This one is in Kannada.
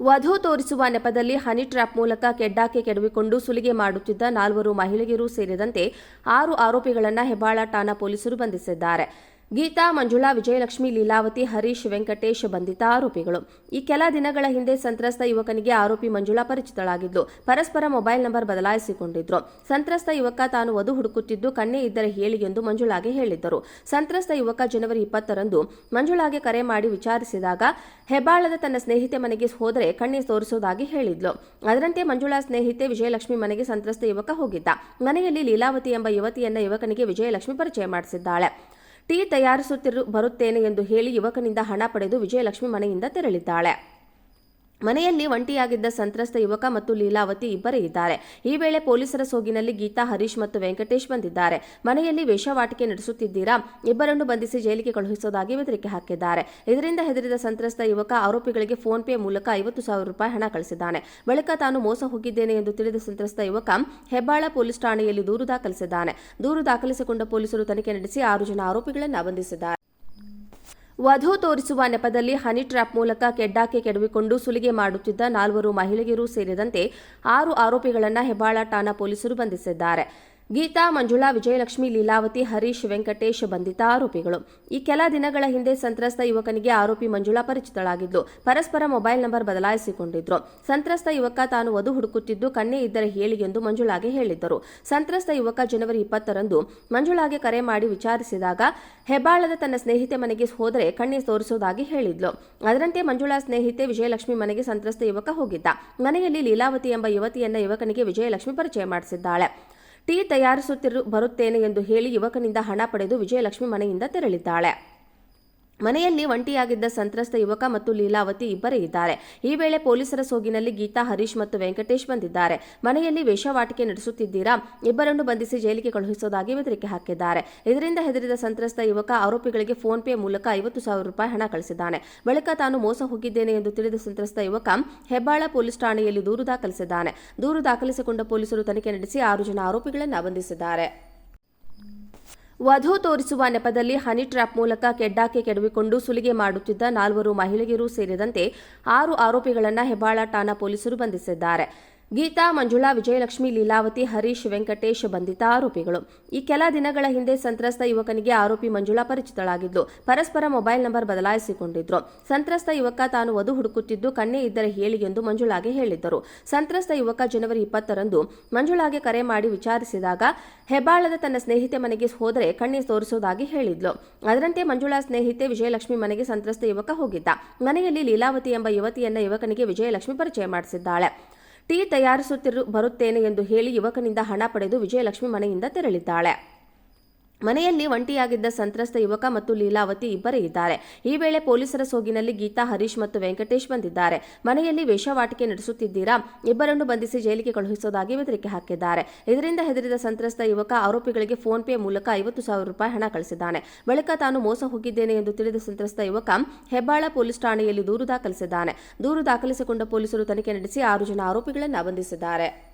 ವಧು ತೋರಿಸುವ ನೆಪದಲ್ಲಿ ಹನಿ ಟ್ರ್ಯಾಪ್ ಮೂಲಕ ಕೆಡ್ಡಾಕೆ ಕೆಡವಿಕೊಂಡು ಸುಲಿಗೆ ಮಾಡುತ್ತಿದ್ದ ನಾಲ್ವರು ಮಹಿಳೆಯರು ಸೇರಿದಂತೆ ಆರು ಆರೋಪಿಗಳನ್ನು ಹೆಬ್ಬಾಳ ಠಾಣಾ ಪೊಲೀಸರು ಬಂಧಿಸಿದ್ದಾರೆ. ಗೀತಾ, ಮಂಜುಳಾ, ವಿಜಯಲಕ್ಷ್ಮಿ, ಲೀಲಾವತಿ, ಹರೀಶ್, ವೆಂಕಟೇಶ್ ಬಂಧಿತ ಆರೋಪಿಗಳು. ಈ ಕೆಲ ದಿನಗಳ ಹಿಂದೆ ಸಂತ್ರಸ್ತ ಯುವಕನಿಗೆ ಆರೋಪಿ ಮಂಜುಳಾ ಪರಿಚಿತಳಾಗಿದ್ದು, ಪರಸ್ಪರ ಮೊಬೈಲ್ ನಂಬರ್ ಬದಲಾಯಿಸಿಕೊಂಡಿದ್ರು. ಸಂತ್ರಸ್ತ ಯುವಕ ತಾನು ವಧು ಹುಡುಕುತ್ತಿದ್ದು, ಕಣ್ಣೆ ಇದ್ದರೆ ಹೇಳಿ ಎಂದು ಮಂಜುಳಾಗೆ ಹೇಳಿದ್ದರು. ಸಂತ್ರಸ್ತ ಯುವಕ ಜನವರಿ ಇಪ್ಪತ್ತರಂದು ಮಂಜುಳಾಗೆ ಕರೆ ಮಾಡಿ ವಿಚಾರಿಸಿದಾಗ, ಹೆಬ್ಬಾಳದ ತನ್ನ ಸ್ನೇಹಿತೆ ಮನೆಗೆ ಹೋದರೆ ಕಣ್ಣೆ ತೋರಿಸುವುದಾಗಿ ಹೇಳಿದ್ಲು. ಅದರಂತೆ ಮಂಜುಳಾ ಸ್ನೇಹಿತೆ ವಿಜಯಲಕ್ಷ್ಮಿ ಮನೆಗೆ ಸಂತ್ರಸ್ತ ಯುವಕ ಹೋಗಿದ್ದ. ಮನೆಯಲ್ಲಿ ಲೀಲಾವತಿ ಎಂಬ ಯುವತಿಯನ್ನ ಯುವಕನಿಗೆ ವಿಜಯಲಕ್ಷ್ಮಿ ಪರಿಚಯ ಮಾಡಿಸಿದ್ದಾಳೆ. ಟೀ ತಯಾರಿಸುತ್ತಿರು ಬರುತ್ತೇನೆ ಎಂದು ಹೇಳಿ ಯುವಕನಿಂದ ಹಣ ಪಡೆದು ವಿಜಯಲಕ್ಷ್ಮಿ ಮನೆಯಿಂದ ತೆರಳಿದ್ದಾಳೆ. ಮನೆಯಲ್ಲಿ ಒಂಟಿಯಾಗಿದ್ದ ಸಂತ್ರಸ್ತ ಯುವಕ ಮತ್ತು ಲೀಲಾವತಿ ಇಬ್ಬರೇ ಇದ್ದಾರೆ. ಈ ವೇಳೆ ಪೊಲೀಸರ ಸೋಗಿನಲ್ಲಿ ಗೀತಾ, ಹರೀಶ್ ಮತ್ತು ವೆಂಕಟೇಶ್ ಬಂದಿದ್ದಾರೆ. ಮನೆಯಲ್ಲಿ ವೇಷವಾಟಿಕೆ ನಡೆಸುತ್ತಿದ್ದೀರಾ? ಇಬ್ಬರನ್ನು ಬಂಧಿಸಿ ಜೈಲಿಗೆ ಕಳುಹಿಸುವುದಾಗಿ ಬೆದರಿಕೆ ಹಾಕಿದ್ದಾರೆ. ಇದರಿಂದ ಹೆದರಿದ ಸಂತ್ರಸ್ತ ಯುವಕ ಆರೋಪಿಗಳಿಗೆ ಫೋನ್ ಪೇ ಮೂಲಕ ಐವತ್ತು ಸಾವಿರ ರೂಪಾಯಿ ಹಣ ಕಳಿಸಿದ್ದಾನೆ. ಬಳಿಕ ತಾನು ಮೋಸ ಹೋಗಿದ್ದೇನೆ ಎಂದು ತಿಳಿದ ಸಂತ್ರಸ್ತ ಯುವಕ ಹೆಬ್ಬಾಳ ಪೊಲೀಸ್ ಠಾಣೆಯಲ್ಲಿ ದೂರು ದಾಖಲಿಸಿದ್ದಾನೆ. ದೂರು ದಾಖಲಿಸಿಕೊಂಡ ಪೊಲೀಸರು ತನಿಖೆ ನಡೆಸಿ ಆರು ಜನ ಆರೋಪಿಗಳನ್ನು ಬಂಧಿಸಿದ್ದಾರೆ. ವಧು ತೋರಿಸುವ ನೆಪದಲ್ಲಿ ಹನಿ ಟ್ರ್ಯಾಪ್ ಮೂಲಕ ಕೆಡ್ಡಾಕೆ ಕೆಡವಿಕೊಂಡು ಸುಲಿಗೆ ಮಾಡುತ್ತಿದ್ದ ನಾಲ್ವರು ಮಹಿಳೆಯರು ಸೇರಿದಂತೆ ಆರು ಆರೋಪಿಗಳನ್ನು ಹೆಬ್ಬಾಳ ಠಾಣಾ ಪೊಲೀಸರು ಬಂಧಿಸಿದ್ದಾರೆ. ಗೀತಾ, ಮಂಜುಳಾ, ವಿಜಯಲಕ್ಷ್ಮಿ, ಲೀಲಾವತಿ, ಹರೀಶ್, ವೆಂಕಟೇಶ್ ಬಂಧಿತ ಆರೋಪಿಗಳು. ಈ ಕೆಲ ದಿನಗಳ ಹಿಂದೆ ಸಂತ್ರಸ್ತ ಯುವಕನಿಗೆ ಆರೋಪಿ ಮಂಜುಳಾ ಪರಿಚಿತಳಾಗಿದ್ದು, ಪರಸ್ಪರ ಮೊಬೈಲ್ ನಂಬರ್ ಬದಲಾಯಿಸಿಕೊಂಡಿದ್ರು. ಸಂತ್ರಸ್ತ ಯುವಕ ತಾನು ವಧು ಹುಡುಕುತ್ತಿದ್ದು ಕಣ್ಣೇ ಇದ್ದರೆ ಹೇಳಿ ಎಂದು ಮಂಜುಳಾಗೆ ಹೇಳಿದ್ದರು. ಸಂತ್ರಸ್ತ ಯುವಕ ಜನವರಿ ಇಪ್ಪತ್ತರಂದು ಮಂಜುಳಾಗೆ ಕರೆ ಮಾಡಿ ವಿಚಾರಿಸಿದಾಗ, ಹೆಬ್ಬಾಳದ ತನ್ನ ಸ್ನೇಹಿತೆ ಮನೆಗೆ ಹೋದರೆ ಕಣ್ಣೆ ತೋರಿಸುವುದಾಗಿ ಹೇಳಿದ್ಲು. ಅದರಂತೆ ಮಂಜುಳಾ ಸ್ನೇಹಿತೆ ವಿಜಯಲಕ್ಷ್ಮಿ ಮನೆಗೆ ಸಂತ್ರಸ್ತ ಯುವಕ ಹೋಗಿದ್ದ. ಮನೆಯಲ್ಲಿ ಲೀಲಾವತಿ ಎಂಬ ಯುವತಿಯನ್ನ ಯುವಕನಿಗೆ ವಿಜಯಲಕ್ಷ್ಮಿ ಪರಿಚಯ ಮಾಡಿಸಿದ್ದಾಳೆ. ಟೀ ತಯಾರಿಸುತ್ತಿರು ಬರುತ್ತೇನೆ ಎಂದು ಹೇಳಿ ಯುವಕನಿಂದ ಹಣ ಪಡೆದು ವಿಜಯಲಕ್ಷ್ಮಿ ಮನೆಯಿಂದ ತೆರಳಿದ್ದಾಳೆ. ಮನೆಯಲ್ಲಿ ಒಂಟಿಯಾಗಿದ್ದ ಸಂತ್ರಸ್ತ ಯುವಕ ಮತ್ತು ಲೀಲಾವತಿ ಇಬ್ಬರೇ ಇದ್ದಾರೆ. ಈ ವೇಳೆ ಪೊಲೀಸರ ಸೋಗಿನಲ್ಲಿ ಗೀತಾ, ಹರೀಶ್ ಮತ್ತು ವೆಂಕಟೇಶ್ ಬಂದಿದ್ದಾರೆ. ಮನೆಯಲ್ಲಿ ವೇಷವಾಟಿಕೆ ನಡೆಸುತ್ತಿದ್ದೀರಾ? ಇಬ್ಬರನ್ನು ಬಂಧಿಸಿ ಜೈಲಿಗೆ ಕಳುಹಿಸುವುದಾಗಿ ಬೆದರಿಕೆ ಹಾಕಿದ್ದಾರೆ. ಇದರಿಂದ ಹೆದರಿದ ಸಂತ್ರಸ್ತ ಯುವಕ ಆರೋಪಿಗಳಿಗೆ ಫೋನ್ ಪೇ ಮೂಲಕ ಐವತ್ತು ಸಾವಿರ ರೂಪಾಯಿ ಹಣ ಕಳಿಸಿದ್ದಾನೆ. ಬಳಿಕ ತಾನು ಮೋಸ ಹೋಗಿದ್ದೇನೆ ಎಂದು ತಿಳಿದ ಸಂತ್ರಸ್ತ ಯುವಕ ಹೆಬ್ಬಾಳ ಪೊಲೀಸ್ ಠಾಣೆಯಲ್ಲಿ ದೂರು ದಾಖಲಿಸಿದ್ದಾನೆ. ದೂರು ದಾಖಲಿಸಿಕೊಂಡ ಪೊಲೀಸರು ತನಿಖೆ ನಡೆಸಿ ಆರು ಜನ ಆರೋಪಿಗಳನ್ನು ಬಂಧಿಸಿದ್ದಾರೆ. ವಧು ತೋರಿಸುವ ನೆಪದಲ್ಲಿ ಹನಿ ಟ್ರ್ಯಾಪ್ ಮೂಲಕ ಕೆಡ್ಡಾಕೆ ಕೆಡವಿಕೊಂಡು ಸುಲಿಗೆ ಮಾಡುತ್ತಿದ್ದ ನಾಲ್ವರು ಮಹಿಳೆಯರು ಸೇರಿದಂತೆ ಆರು ಆರೋಪಿಗಳನ್ನು ಹೆಬ್ಬಾಳ ಠಾಣಾ ಪೊಲೀಸರು ಬಂಧಿಸಿದ್ದಾರೆ. ಗೀತಾ, ಮಂಜುಳಾ, ವಿಜಯಲಕ್ಷ್ಮಿ, ಲೀಲಾವತಿ, ಹರೀಶ್, ವೆಂಕಟೇಶ್ ಬಂಧಿತ ಆರೋಪಿಗಳು. ಈ ಕೆಲ ದಿನಗಳ ಹಿಂದೆ ಸಂತ್ರಸ್ತ ಯುವಕನಿಗೆ ಆರೋಪಿ ಮಂಜುಳಾ ಪರಿಚಿತಳಾಗಿದ್ದು, ಪರಸ್ಪರ ಮೊಬೈಲ್ ನಂಬರ್ ಬದಲಾಯಿಸಿಕೊಂಡಿದ್ರು. ಸಂತ್ರಸ್ತ ಯುವಕ ತಾನು ವಧು ಹುಡುಕುತ್ತಿದ್ದು, ಕಣ್ಣೆ ಇದ್ದರೆ ಹೇಳಿ ಎಂದು ಮಂಜುಳಾಗೆ ಹೇಳಿದ್ದರು. ಸಂತ್ರಸ್ತ ಯುವಕ ಜನವರಿ ಇಪ್ಪತ್ತರಂದು ಮಂಜುಳಾಗೆ ಕರೆ ಮಾಡಿ ವಿಚಾರಿಸಿದಾಗ, ಹೆಬ್ಬಾಳದ ತನ್ನ ಸ್ನೇಹಿತೆ ಮನೆಗೆ ಹೋದರೆ ಕಣ್ಣೆ ತೋರಿಸುವುದಾಗಿ ಹೇಳಿದ್ಲು. ಅದರಂತೆ ಮಂಜುಳಾ ಸ್ನೇಹಿತೆ ವಿಜಯಲಕ್ಷ್ಮಿ ಮನೆಗೆ ಸಂತ್ರಸ್ತ ಯುವಕ ಹೋಗಿದ್ದ. ಮನೆಯಲ್ಲಿ ಲೀಲಾವತಿ ಎಂಬ ಯುವತಿಯನ್ನ ಯುವಕನಿಗೆ ವಿಜಯಲಕ್ಷ್ಮಿ ಪರಿಚಯ ಮಾಡಿಸಿದ್ದಾಳೆ. ಟೀ ತಯಾರಿಸುತ್ತಿರು ಬರುತ್ತೇನೆ ಎಂದು ಹೇಳಿ ಯುವಕನಿಂದ ಹಣ ಪಡೆದು ವಿಜಯಲಕ್ಷ್ಮಿ ಮನೆಯಿಂದ ತೆರಳಿದ್ದಾಳೆ. ಮನೆಯಲ್ಲಿ ಒಂಟಿಯಾಗಿದ್ದ ಸಂತ್ರಸ್ತ ಯುವಕ ಮತ್ತು ಲೀಲಾವತಿ ಇಬ್ಬರೇ ಇದ್ದಾರೆ. ಈ ವೇಳೆ ಪೊಲೀಸರ ಸೋಗಿನಲ್ಲಿ ಗೀತಾ, ಹರೀಶ್ ಮತ್ತು ವೆಂಕಟೇಶ್ ಬಂದಿದ್ದಾರೆ. ಮನೆಯಲ್ಲಿ ವೇಷವಾಟಿಕೆ ನಡೆಸುತ್ತಿದ್ದೀರಾ? ಇಬ್ಬರನ್ನು ಬಂಧಿಸಿ ಜೈಲಿಗೆ ಕಳುಹಿಸುವುದಾಗಿ ಬೆದರಿಕೆ ಹಾಕಿದ್ದಾರೆ. ಇದರಿಂದ ಹೆದರಿದ ಸಂತ್ರಸ್ತ ಯುವಕ ಆರೋಪಿಗಳಿಗೆ ಫೋನ್ ಪೇ ಮೂಲಕ ಐವತ್ತು ಸಾವಿರ ರೂಪಾಯಿ ಹಣ ಕಳಿಸಿದ್ದಾನೆ. ಬಳಿಕ ತಾನು ಮೋಸ ಹೋಗಿದ್ದೇನೆ ಎಂದು ತಿಳಿದ ಸಂತ್ರಸ್ತ ಯುವಕ ಹೆಬ್ಬಾಳ ಪೊಲೀಸ್ ಠಾಣೆಯಲ್ಲಿ ದೂರು ದಾಖಲಿಸಿದ್ದಾನೆ. ದೂರು ದಾಖಲಿಸಿಕೊಂಡ ಪೊಲೀಸರು ತನಿಖೆ ನಡೆಸಿ ಆರು ಜನ ಆರೋಪಿಗಳನ್ನು ಬಂಧಿಸಿದ್ದಾರೆ.